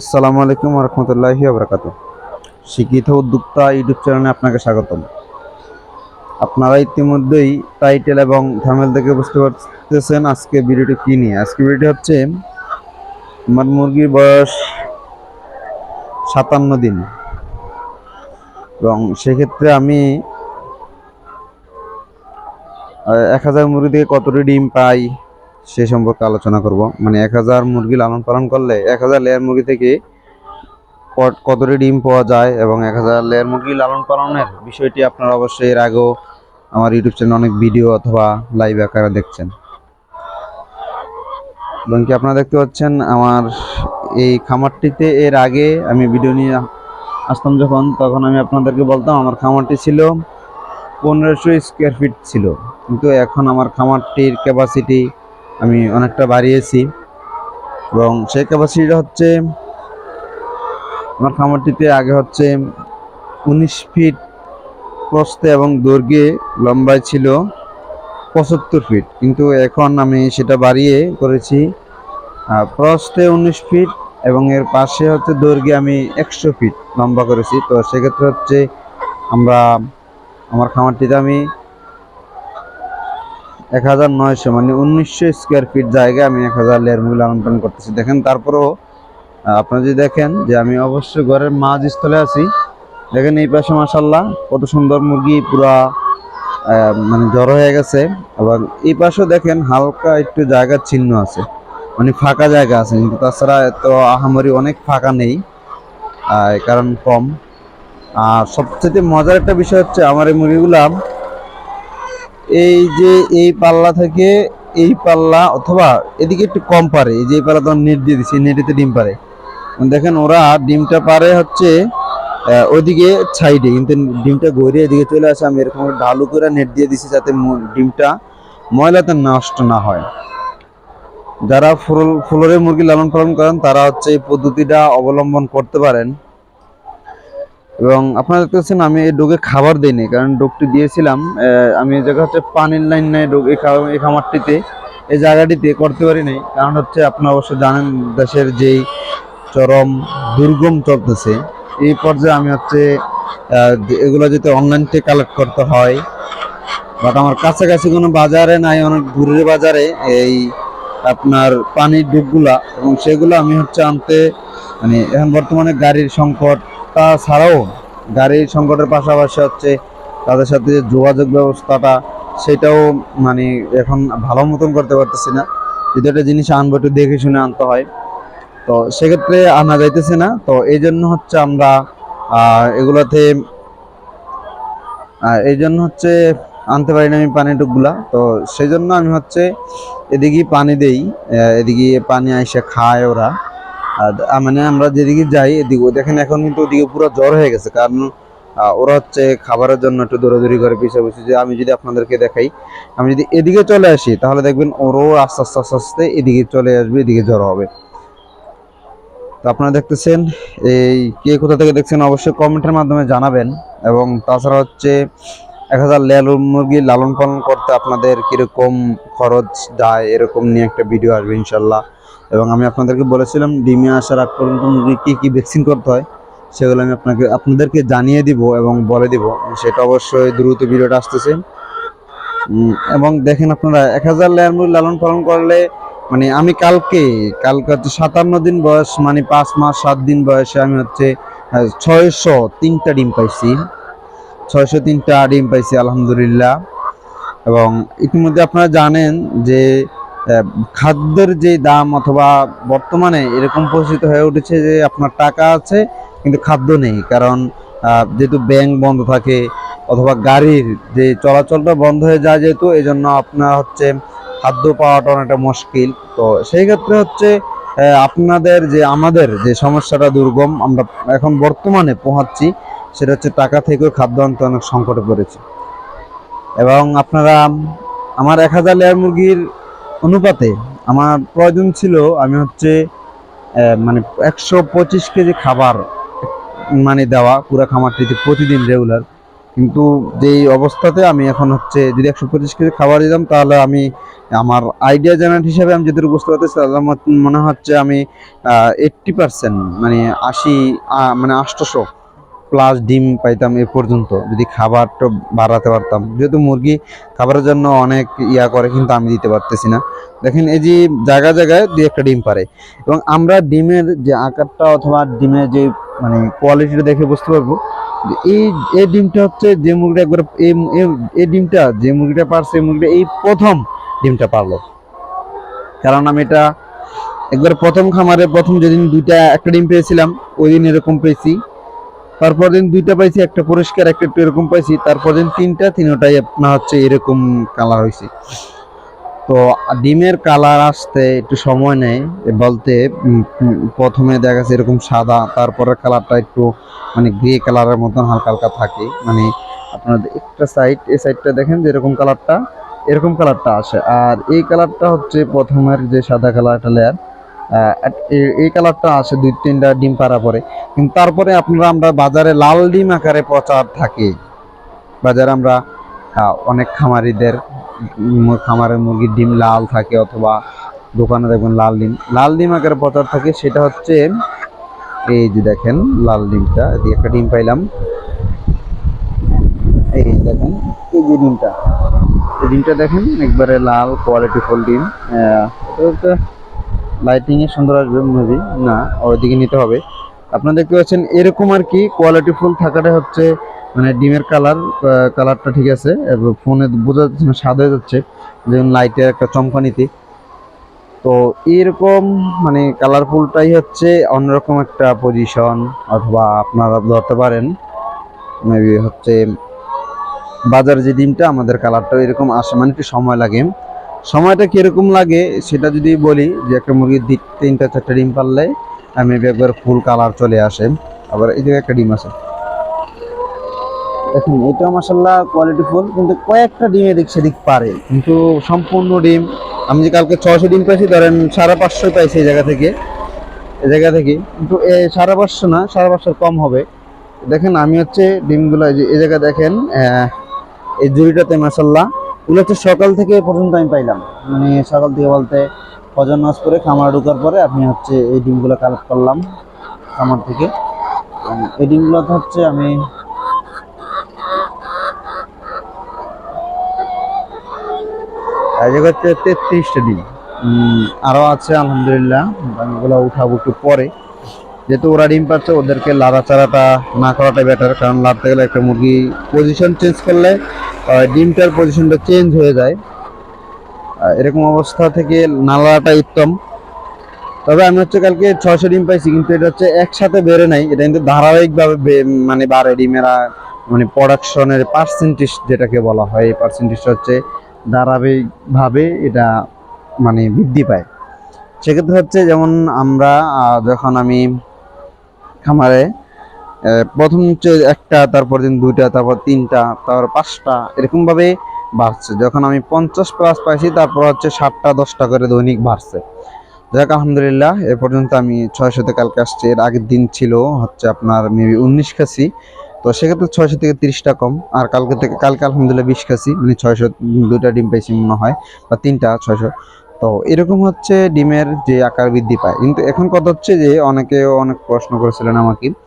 আসসালামু আলাইকুম রহমতুল্লাহি আবরাকাত শিক্ষিত উদ্যোক্তা ইউটিউব চ্যানেলে আপনাকে স্বাগতম। আপনারা ইতিমধ্যেই টাইটেল এবং থামেল থেকে বুঝতে পারতেছেন আজকে ভিডিওটি কী নিয়ে। আজকে ভিডিওটি হচ্ছে আমার মুরগির বয়স সাতান্ন দিন। এবং সেক্ষেত্রে আমি এক হাজার মুরগি থেকে কতটি ডিম পাই সে সম্পর্কে আলোচনা করব। মানে এক হাজার মুরগি লালন পালন করলে এক হাজার লেয়ার মুরগি থেকে কত- কতটি ডিম পাওয়া যায় এবং এক হাজার লেয়ার মুরগি লালন পালনের বিষয়টি আপনারা অবশ্যই এর আগেও আমার ইউটিউব চ্যানেলে অনেক ভিডিও অথবা লাইভ আকারে দেখছেন। এবং কি আপনারা দেখতে পাচ্ছেন, আমার এই খামারটিতে এর আগে আমি ভিডিও নিয়ে আসতাম যখন, তখন আমি আপনাদেরকে বলতাম আমার খামারটি ছিল পনেরোশো স্কোয়ার ফিট ছিল। কিন্তু এখন আমার খামারটির ক্যাপাসিটি আমি অনেকটা বাড়িয়েছি এবং সেই ক্যাপাসিটিটা হচ্ছে আমার খামারটিতে আগে হচ্ছে উনিশ ফিট প্রস্থে এবং দৈর্ঘ্যে লম্বায় ছিল পঁচাত্তর ফিট কিন্তু এখন আমি সেটা বাড়িয়ে করেছি প্রস্থে উনিশ ফিট এবং এর পাশে হচ্ছে দৈর্ঘ্যে আমি একশো ফিট লম্বা করেছি। তো সেক্ষেত্রে হচ্ছে আমরা, আমার খামারটিতে আমি এক হাজার নয়শো মানে উনিশশো স্কোয়ার ফিট জায়গায় আমি এক হাজার লেয়ার মুরগি লালন করতেছি। দেখেন, তারপরেও আপনারা যদি দেখেন যে আমি অবশ্যই ঘরের মাঝ স্থলে আছি, দেখেন এই পাশে মাসাল্লাহ কত সুন্দর মুরগি পুরা মানে জড়ো হয়ে গেছে। এবং এই পাশেও দেখেন হালকা একটু জায়গার চিহ্ন আছে মানে ফাঁকা জায়গা আছে। কিন্তু তাছাড়া এত আহামরি অনেক ফাঁকা নেই কারণ কম। আর সবচেয়ে মজার একটা বিষয় হচ্ছে আমার এই মুরগিগুলা এই যে এই পাল্লা থেকে এই পাল্লা অথবা এদিকে একটু কম পারে, এই যে পাল্লা তোমার নেট দিয়ে দিচ্ছি নেটেতে ডিম পারে। দেখেন ওরা ডিমটা পারে হচ্ছে ওদিকে সাইডে, কিন্তু ডিমটা গড়িয়ে এদিকে চলে আসে, আমি এরকম ঢালু করে নেট দিয়ে দিছি যাতে ডিমটা ময়লাতে নষ্ট না হয়। যারা ফুল, ফুলরে মুরগি লালন পালন করেন, তারা হচ্ছে এই পদ্ধতিটা অবলম্বন করতে পারেন। এবং আপনারা দেখতে পাচ্ছেন আমি এই ডোগে খাবার দিইনি, কারণ ডোগটি দিয়েছিলাম আমি জায়গা হচ্ছে পানির লাইন নাই ডোগ এই খামারটিতে, এই জায়গাটিতে করতে পারি নাই। কারণ হচ্ছে আপনারা অবশ্য জানেন, দেশের যেই চরম দুর্গম চলতেছে, এই পর্যায়ে আমি হচ্ছে এগুলো যদি অনলাইন থেকে কালেক্ট করতে হয়, বাট আমার কাছাকাছি কোনো বাজারে নাই, অনেক দূরের বাজারে, এই আপনার পানির ডুবগুলা এবং সেগুলো আমি হচ্ছে আনতে মানে এখন বর্তমানে গাড়ির সংকট, তাছাড়াও গাড়ির সংকটের পাশাপাশি হচ্ছে তাদের সাথে যে যোগাযোগ ব্যবস্থাটা, সেটাও মানে এখন ভালো মতন করতে পারতেছি না। যদি একটা জিনিস আনব, একটু দেখে শুনে আনতে হয়। তো সেক্ষেত্রে আনা যাইতেছে না। তো এই জন্য হচ্ছে আমরা এগুলোতে এই জন্য হচ্ছে আনতে পারি না আমি পানি টুকগুলা। তো সেই জন্য আমি হচ্ছে এদিকে পানি দেই এদিকে পানি আইসা খায় ওরা। আর মানে আমরা যেদিকে যাই এদিকে, দেখেন এখন কিন্তু ওদিকে পুরো জ্বর হয়ে গেছে। কারণ ওরা হচ্ছে খাবারের জন্য একটু দৌড়াদৌড়ি করে পিছিয়ে পিছিয়ে যে আমি যদি আপনাদেরকে দেখাই, আমি যদি এদিকে চলে আসি, তাহলে দেখবেন ওরও আস্তে আস্তে আস্তে আস্তে এদিকে চলে আসবে, এদিকে জ্বর হবে। তো আপনারা দেখতেছেন, এই কে কোথা থেকে দেখছেন অবশ্যই কমেন্টের মাধ্যমে জানাবেন। এবং তাছাড়া হচ্ছে এক হাজার লেয়ার মুরগি লালন পালন করতে আপনাদের কীরকম খরচ যায়, এরকম নিয়ে একটা ভিডিও আসবে, ইনশাল্লাহ। এবং আমি আপনাদেরকে বলেছিলাম, ডিমে আসার আগ পর্যন্ত কী কী ভ্যাকসিন করতে হয়, সেগুলো আমি আপনাকে, আপনাদেরকে জানিয়ে দিব এবং বলে দিব। সেটা অবশ্যই দ্রুত ভিডিওটা আসতেছে। এবং দেখেন আপনারা, এক হাজার লেয়ার মুরগি লালন পালন করলে মানে আমি কালকে কালকে হচ্ছে সাতান্ন দিন বয়স মানে পাঁচ মাস, সাত দিন বয়সে আমি হচ্ছে ছয়শো তিনটা ডিম পাইছি। ছয়শো তিনটা ডিম পাইছি, আলহামদুলিল্লাহ। এবং ইতিমধ্যে আপনারা জানেন যে খাদ্যের যে দাম অথবা বর্তমানে এরকম পরিস্থিতি হয়ে উঠেছে যে আপনার টাকা আছে, কিন্তু খাদ্য নেই। কারণ যেহেতু ব্যাংক বন্ধ থাকে অথবা গাড়ির যে চলাচলটা বন্ধ হয়ে যায় যেহেতু এই জন্য আপনার হচ্ছে খাদ্য পাওয়াটা অনেকটা মুশকিল। তো সেই ক্ষেত্রে হচ্ছে আপনাদের যে, আমাদের যে সমস্যাটা দুর্গম, আমরা এখন বর্তমানে পোহাচ্ছি, সেটা হচ্ছে টাকা থেকেও খাদ্য আনতে অনেক সংকটে পড়েছে। এবং আপনারা, আমার এক হাজার লেয়ার মুরগির অনুপাতে। আমার প্রয়োজন ছিল আমি হচ্ছে মানে একশো পঁচিশ কেজি খাবার মানে দেওয়া পুরো খামারটিতে প্রতিদিন রেগুলার কিন্তু যেই অবস্থাতে আমি এখন হচ্ছে যদি একশো পঁচিশ কেজি খাবার দিতাম, তাহলে আমি, আমার আইডিয়া জেনারেট হিসাবে আমি যেটুকু বুঝতে পারতেছি তাহলে মনে হচ্ছে আমি এইট্টি পার্সেন্ট মানে আশি মানে আটশোশো প্লাস ডিম পাইতাম এ পর্যন্ত। যদি খাবারটা বাড়াতে পারতাম। যেহেতু মুরগি খাবারের জন্য অনেক ইয়া করে, কিন্তু আমি দিতে পারতেছি না। দেখেন এই যে জায়গা জায়গায় দুই একটা ডিম পারে। এবং আমরা ডিমের যে আকারটা অথবা ডিমের যে মানে কোয়ালিটিটা দেখে বুঝতে পারব এই এই ডিমটা হচ্ছে যে মুরগিটা একবার এই ডিমটা যে মুরগিটা পারছে মুরগিটা এই প্রথম ডিমটা পারল। কারণ আমি এটা একবার প্রথম খামারে প্রথম যেদিন দুইটা, একটা ডিম পেয়েছিলাম, ওই দিন এরকম পেয়েছি। তারপর দিন দুইটা পাইছি, একটা পরিষ্কার, একটা একটু এরকম পাইছি। তারপর দিন তিনটা, তিনটাই আপনার হচ্ছে এরকম কালার হয়েছে তো ডিমের কালার আসতে একটু সময় নেয় বলতে প্রথমে দেখা যাচ্ছে এরকম সাদা তারপরে কালারটা একটু মানে গ্রে কালারের মতন হালকা হালকা থাকে। মানে আপনার একটা সাইড এই সাইডটা দেখেন যে এরকম কালারটা এরকম কালারটা আসে। আর এই কালারটা হচ্ছে প্রথমের যে সাদা কালারটা লেয়ার এই কালারটা আসে দুই তিনটা ডিম পাড়া পরে। কিন্তু তারপরে আপনারা আমরা বাজারে লাল ডিম আকারে প্রচার থাকে। বাজারে আমরা অনেক খামারিদের খামারের মুরগির ডিম লাল থাকে অথবা দোকানে দেখবেন লাল ডিম। লাল ডিম আকারে প্রচার থাকে, সেটা হচ্ছে এই যে দেখেন লাল ডিমটা এদিকে একটা ডিম পাইলাম। এই দেখেন, এই যে ডিমটা। এই ডিমটা দেখেন, একবারে লাল কোয়ালিটি ফুল ডিম। এ সুন্দর আসবে মেবি না, ওইদিকে নিতে হবে। আপনারা দেখতে পাচ্ছেন, এরকম আর কি কোয়ালিটি ফুল থাকাটা হচ্ছে মানে ডিমের কালার কালারটা ঠিক আছে ফোনে বোঝা যাচ্ছে না সাদা হয়ে যাচ্ছে যেমন লাইটের একটা চমকানিতে তো এরকম মানে কালারফুলটাই হচ্ছে, অন্যরকম একটা পজিশন অথবা আপনারা ধরতে পারেন মেবি হচ্ছে বাজারে যে ডিমটা, আমাদের কালারটা এরকম আসে মানে একটু সময় লাগে। সময়টা কীরকম লাগে সেটা যদি বলি যে একটা মুরগির দিক তিনটা চারটা ডিম পারলে আমি একবার ফুল কালার চলে আসে। আবার এই জায়গায় একটা ডিম আছে। দেখুন, এটা মাসাল্লাহ কোয়ালিটি ফুল কিন্তু কয়েকটা ডিম এদিক সেদিক পারে। কিন্তু সম্পূর্ণ ডিম, আমি যে কালকে ছশো ডিম পাইছি, ধরেন সাড়ে পাঁচশো পাইছি এই জায়গা থেকে। এই জায়গা থেকে, কিন্তু সাড়ে পাঁচশো না, সাড়ে পাঁচশোর কম হবে। দেখেন, আমি হচ্ছে ডিমগুলো এই জায়গায় দেখেন এই জুড়িটাতে মাসাল্লাহ এগুলো হচ্ছে সকাল থেকে পর্যন্ত আমি পাইলাম। মানে সকাল থেকে বলতে ফজর নামাজ করে খামার ঢোকার পরে আপনি হচ্ছে এই ডিমগুলো কালেক্ট করলাম খামার থেকে। এই ডিমগুলো হচ্ছে আমি জায়গা হচ্ছে তেত্রিশটা ডিম। উম, আরও আছে আলহামদুলিল্লাহ আমি এগুলো উঠাবো একটু পরে। যেহেতু ওরা ডিম পাচ্ছে ওদেরকে লাড়াচাড়াটা না করাটাই বেটার কারণ লাড়তে গেলে একটা মুরগি পজিশন চেঞ্জ করলে ডিমটার পজিশনটা চেঞ্জ হয়ে যায়। এরকম অবস্থা থেকে নালাটা উত্তম। তবে আমি হচ্ছে কালকে ছয়শো ডিম পাইছি, কিন্তু এটা হচ্ছে একসাথে বেড়ে নাই। এটা কিন্তু ধারাবাহিকভাবে মানে বাড়ে ডিমেরা মানে প্রোডাকশনের পার্সেন্টেজ যেটাকে বলা হয়, এই পার্সেন্টেজটা হচ্ছে ধারাবাহিকভাবে এটা মানে বৃদ্ধি পায়। সেক্ষেত্রে হচ্ছে যেমন আমরা যখন আমি খামারে প্রথম হচ্ছে একটা, তারপর দিন দুইটা, তারপর তিনটা, তারপর পাঁচটা, এরকমভাবে বাড়ছে। যখন আমি পঞ্চাশ প্লাস পাইছি, তারপর হচ্ছে সাতটা, দশটা করে দৈনিক বাড়ছে। যাক, আলহামদুলিল্লাহ, এ পর্যন্ত আমি ছয়শোতে কালকে আসছি। এর আগের দিন ছিল হচ্ছে আপনার মেবি উনিশ খাসি। তো সেক্ষেত্রে ছয়শো থেকে তিরিশটা কম। আর কালকে থেকে, কালকে আলহামদুলিল্লাহ বিশ খাসি। মানে ছয়শো, দুইটা ডিম পাইছি মনে হয়। বা তিনটা, ছয়শো। তো এরকম হচ্ছে ডিমের যে আকার বৃদ্ধি পায়। কিন্তু এখন কথা হচ্ছে যে, অনেকে অনেক প্রশ্ন করেছিলেন আমাকে।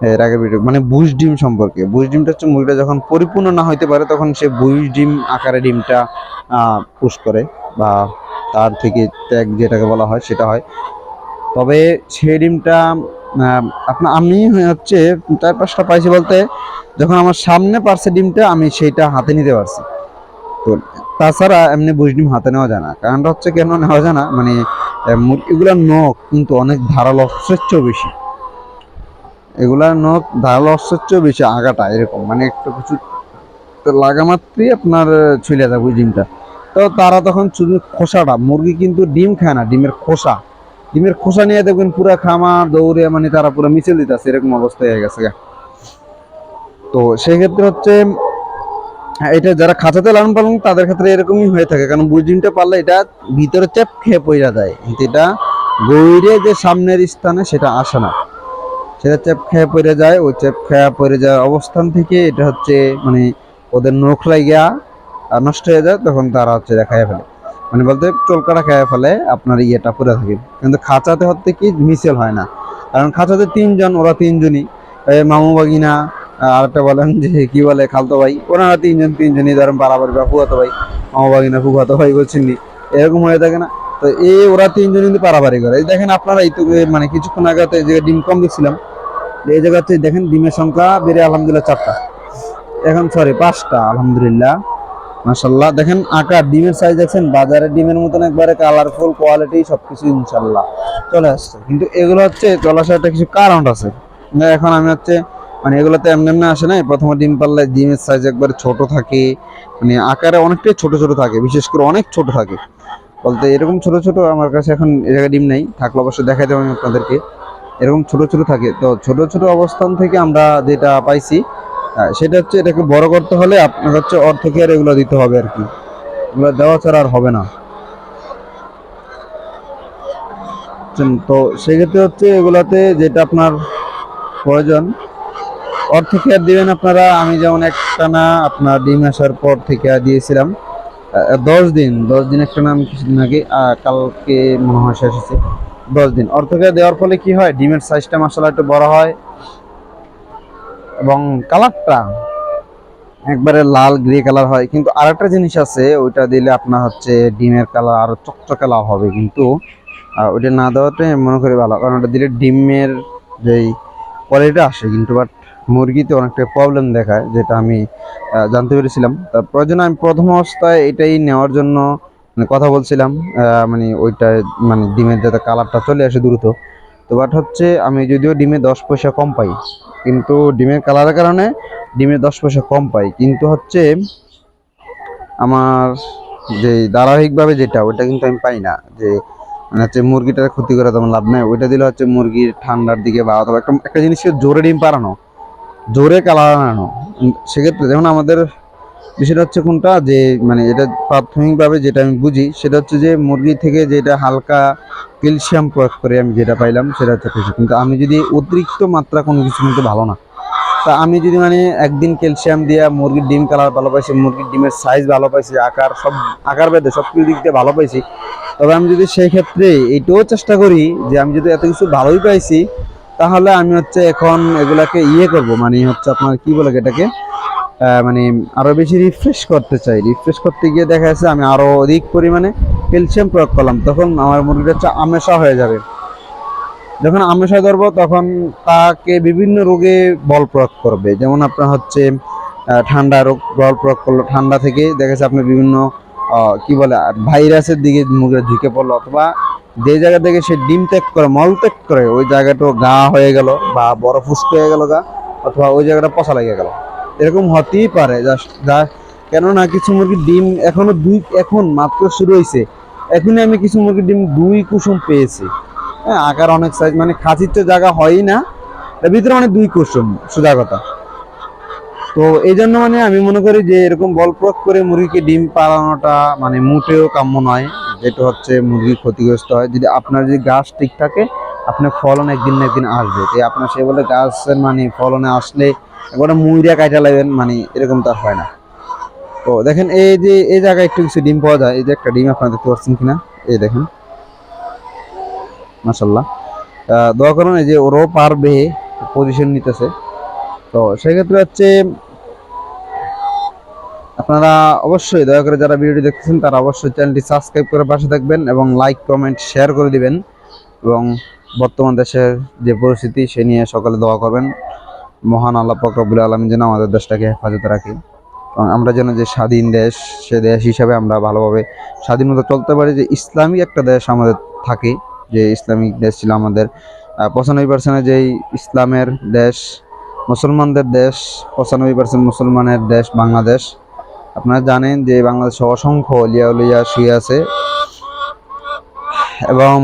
এর আগের ভিডিও মানে বুশ ডিম সম্পর্কে। বুশ ডিমটা হচ্ছে মুরগিটা যখন পরিপূর্ণ না হইতে পারে তখন সে বুশ ডিম আকারে ডিমটা পুশ করে বা তার থেকে ত্যাগ যেটাকে বলা হয় সেটা হয়। তবে সেই ডিমটা আপনার আমি হচ্ছে চার পাঁচটা পাইছি বলতে যখন আমার সামনে পারছে ডিমটা আমি সেইটা হাতে নিতে পারছি। তো তাছাড়া এমনি বুশ ডিম হাতে নেওয়া যায় না। কারণটা হচ্ছে কেন নেওয়া যায় না? মানে আহ, মুর- এগুলার নখ কিন্তু অনেক ধারালো চেয়েও বেশি। এগুলার নখ ধারালো অস্ত্রের চেয়েও বেশি আগাটা এরকম। মানে একটু কিছু লাগা মাত্রই আপনার ছুলে যাবে ওই ডিমটা। তো তারা তখন শুধু খোসাটা, মুরগি কিন্তু ডিম খায় না, ডিমের খোসা। ডিমের খোসা নিয়ে দেখবেন পুরো খামার দৌড়ে মানে তারা পুরো মিছিল দিতেছে, এরকম অবস্থা হয়ে গেছে। তো সেক্ষেত্রে হচ্ছে, এটা যারা খাঁচাতে লালন পালন তাদের ক্ষেত্রে এরকমই হয়ে থাকে। কারণ বুঝ ডিমটা পারলে এটা ভিতরে চেপ খেয়ে পইরা যায় কিন্তু এটা গৌরে যে সামনের স্থানে সেটা আসে না। সেটা চেপ খেয়ে পড়ে যায়, ওই চেপ খেয়ে পড়ে যাওয়ার অবস্থান থেকে এটা হচ্ছে মানে ওদের নখ লাগিয়া নষ্ট হয়ে যায়, তখন তারা হচ্ছে এটা ফেলে। মানে বলতে চলকাটা খেয়ে ফেলে, আপনার ইয়েটা পড়ে থাকে। কিন্তু খাঁচাতে হচ্ছে কি, মিশেল হয় না। কারণ খাঁচাতে তিনজন, ওরা তিনজনই। মামু বাগিনা আর একটা বলেন যে, কি বলে, খালতো ভাই, ওনারা তিনজন, তিনজনই ধরেন বাড়াবাড়ি বা ফুয়াতো ভাই, মামু বাগিনা ফুয়াতো ভাই বলছেন এরকম হয়ে থাকে না। তো এই ওরা তিনজন কিন্তু পারাবাড়ি করে। দেখেন আপনারা এই তো মানে কিছুক্ষণ আগে জায়গায় ডিম কম দেখছিলাম। এই জায়গাতে দেখেন ডিমের সংখ্যা, বেড়ে আলহামদুলিল্লাহ চারটা। এখন সরি পাঁচটা, আলহামদুলিল্লাহ। মাশাল্লাহ দেখেন আকার, ডিমের সাইজ দেখছেন, বাজারে ডিমের মতন একবারে কালারফুল কোয়ালিটি সবকিছু ইনশাল্লাহ চলে আসছে। কিন্তু এগুলো হচ্ছে চলে আসার একটা কিছু কারণ আছে। এখন আমি হচ্ছে মানে এগুলোতে এমনি এমনি আসে না প্রথমে ডিম পারলে ডিমের সাইজ একবারে ছোট থাকে। মানে আকারে অনেকটাই ছোট ছোট থাকে, বিশেষ করে অনেক ছোট থাকে। বলতে এরকম ছোট ছোট আমার কাছে এখন এ জায়গায় ডিম নেই। থাকলে অবশ্যই দেখাই দেবো আমি আপনাদেরকে। এরকম ছোট ছোট থাকে। তো ছোট ছোট অবস্থান থেকে আমরা যেটা পাইছি সেটা হচ্ছে এটাকে বড় করতে হলে আপনার হচ্ছে অর্থ কেয়ার এগুলো দিতে হবে আর কি। এগুলো দেওয়া ছাড়া আর হবে না। তো সেক্ষেত্রে হচ্ছে এগুলাতে যেটা আপনার প্রয়োজন অর্থ কেয়ার দিবেন আপনারা, আমি যেমন একটানা আপনার ডিম আসার পর থেকে দিয়েছিলাম দশ দিন দশ দিন একটা নাম কিছুদিন আগে কালকে মনে হয় শেষ দশ দিন। অর্থ কেয়ার দেওয়ার ফলে কি হয়? ডিমের সাইজটা মশলা একটু বড় হয়। এবং কালারটা একবারে লাল গ্রে কালার হয়। কিন্তু আরেকটা জিনিস আছে, ওইটা দিলে আপনার হচ্ছে ডিমের কালার আরও চকচকে লাল হবে। কিন্তু ওইটা না দেওয়াতে মনে করি ভালো। কারণ ওটা দিলে ডিমের যেই কোয়ালিটিটা আসে। কিন্তু বাট মুরগিতে অনেকটা প্রবলেম দেখায়, যেটা আমি জানতে পেরেছিলাম। তার প্রয়োজনে আমি প্রথম অবস্থায় এটাই নেওয়ার জন্য মানে কথা বলছিলাম মানে ওইটা মানে ডিমের যাতে কালারটা চলে আসে দ্রুত। তো বাট হচ্ছে আমি যদিও ডিমে দশ পয়সা কম পাই, কিন্তু ডিমের কালারের কারণে ডিমে দশ পয়সা কম পাই। কিন্তু হচ্ছে আমার যে ধারাবাহিকভাবে যেটা, ওইটা কিন্তু আমি পাই না। যে মানে হচ্ছে মুরগিটার ক্ষতি করে তেমন লাভ নাই। ওইটা দিলে হচ্ছে মুরগির ঠান্ডার দিকে বা অথবা একটা একটা জিনিস হচ্ছে জোরে ডিম পাড়ানো, জোরে কালার আনানো। সেক্ষেত্রে যেমন আমাদের বিষয়টা হচ্ছে কোনটা? যে মানে এটা প্রাথমিকভাবে যেটা আমি বুঝি, সেটা হচ্ছে যে মুরগি থেকে যেটা হালকা ক্যালসিয়াম প্রয়োগ করে আমি যেটা পাইলাম, সেটা হচ্ছে কিন্তু আমি যদি অতিরিক্ত মাত্রা কোনো কিছু কিন্তু ভালো না, তা আমি যদি মানে একদিন ক্যালসিয়াম দিয়ে মুরগির ডিম কালার ভালো পাইছি, মুরগির ডিমের সাইজ ভালো পাইছি, আকার সব, আকার বেঁধে সব কিছু দিক দিয়ে ভালো পাইছি, তবে আমি যদি সেই ক্ষেত্রে এইটাও চেষ্টা করি যে আমি যদি এত কিছু ভালোই পাইছি, তাহলে আমি হচ্ছে এখন এগুলাকে ইয়ে করব মানে হচ্ছে আপনার কি বলে এটাকে? মানে আরও বেশি রিফ্রেশ করতে চাই। রিফ্রেশ করতে গিয়ে দেখা যাচ্ছে আমি আরও অধিক পরিমাণে ক্যালসিয়াম প্রয়োগ করলাম। তখন আমার মুরগিটা হচ্ছে আমেশা হয়ে যাবে। যখন আমেশা ধরবো, তখন তাকে বিভিন্ন রোগে বল প্রয়োগ করবে। যেমন আপনার হচ্ছে ঠান্ডা রোগ বল প্রয়োগ করল ঠান্ডা থেকে। দেখা যাচ্ছে আপনার বিভিন্ন কি বলে, ভাইরাসের দিকে মুরগিটা ঝুঁকে পড়ল অথবা যে জায়গা থেকে সে ডিম ত্যাগ করে, মল ত্যাগ করে, ওই জায়গাটা গা হয়ে গেল বা বড় ফুসকে হয়ে গেল গা অথবা ওই জায়গাটা পচা লেগে গেল। এরকম হতেই পারে জাস্ট কেননা কিছু মুরগির ডিম এখনও দুই, এখন মাত্র শুরু হয়েছে এখনই আমি কিছু মুরগির ডিম দুই কুসুম পেয়েছি। হ্যাঁ আকার অনেক সাইজ মানে খাঁচির তো জায়গা হয়ই না তার ভিতরে মানে দুই কুসুম, সোজা কথা। তো এই জন্য মানে আমি মনে করি যে এরকম বল প্রয়োগ করে মুরগিকে ডিম পালানোটা মানে মোটেও কাম্য নয়, যেটা হচ্ছে মুরগি ক্ষতিগ্রস্ত হয়। যদি আপনার যদি গাছ ঠিক থাকে আপনার ফলন একদিন না একদিন আসবে। তাই আপনার সে বলে গাছের মানে ফলনে আসলে একবারে মুইরা কাইটা লাগবেন মানে এরকম তো আর হয় না। তো দেখেন এই যে, এই জায়গায় একটু কিছু ডিম পাওয়া যায়, এই যে একটা ডিম আপনারা দেখতে পাচ্ছেন কিনা, এই দেখেন। মাসাল্লাহ দোয়া করুন এই যে ওরও পারবে পজিশন নিতেছে। তো সেক্ষেত্রে হচ্ছে, আপনারা অবশ্যই দয়া করে যারা ভিডিওটি দেখতেছেন, তারা অবশ্যই চ্যানেলটি সাবস্ক্রাইব করে পাশে থাকবেন এবং লাইক কমেন্ট শেয়ার করে দিবেন। এবং বর্তমান দেশের যে পরিস্থিতি, সে নিয়ে সকালে দোয়া করবেন। মহান আল্লাহ ফকরবুল আলম যেন আমাদের দেশটাকে হেফাজতে রাখে। এবং আমরা যেন যে স্বাধীন দেশ, সে দেশ হিসাবে আমরা ভালোভাবে স্বাধীনতা চলতে পারি, যে ইসলামিক একটা দেশ আমাদের থাকে, যে ইসলামিক দেশ ছিল আমাদের। পঁচানব্বই পার্সেন্টের যেই ইসলামের দেশ, মুসলমানদের দেশ, পঁচানব্বই পার্সেন্ট মুসলমানের দেশ বাংলাদেশ। আপনারা জানেন যে বাংলাদেশে অসংখ্য লিয়া লিয়া শুয়ে আছে। এবং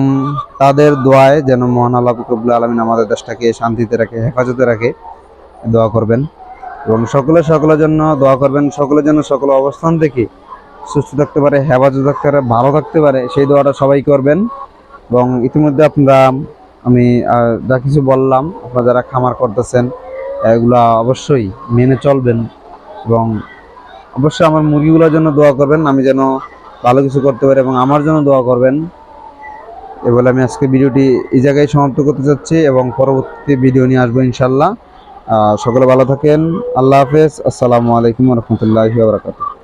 তাদের দোয়ায় যেন মহান আল্লাহ ফকরবুল আলমিন আমাদের দেশটাকে শান্তিতে রাখে, হেফাজতে রাখে, দোয়া করবেন। এবং সকলে সকলের জন্য দোয়া করবেন, সকলের জন্য সকল অবস্থান থেকে সুস্থ থাকতে পারে, হেফাজত থাকতে পারে, ভালো থাকতে পারে, সেই দোয়াটা সবাই করবেন। এবং ইতিমধ্যে আপনারা, আমি যা কিছু বললাম, আপনারা যারা খামার করতেছেন, এগুলা অবশ্যই মেনে চলবেন। এবং অবশ্যই আমার মুরগিগুলোর জন্য দোয়া করবেন, আমি যেন ভালো কিছু করতে পারি এবং আমার জন্য দোয়া করবেন। এ বলে আমি আজকে ভিডিওটি এই জায়গায় সমাপ্ত করতে চাচ্ছি এবং পরবর্তী ভিডিও নিয়ে আসব ইনশাল্লাহ সকলে ভালো থাকেন। আল্লাহ হাফেজ। আসসালামু আলাইকুম রহমতুল্লাহ বারকাতুহ।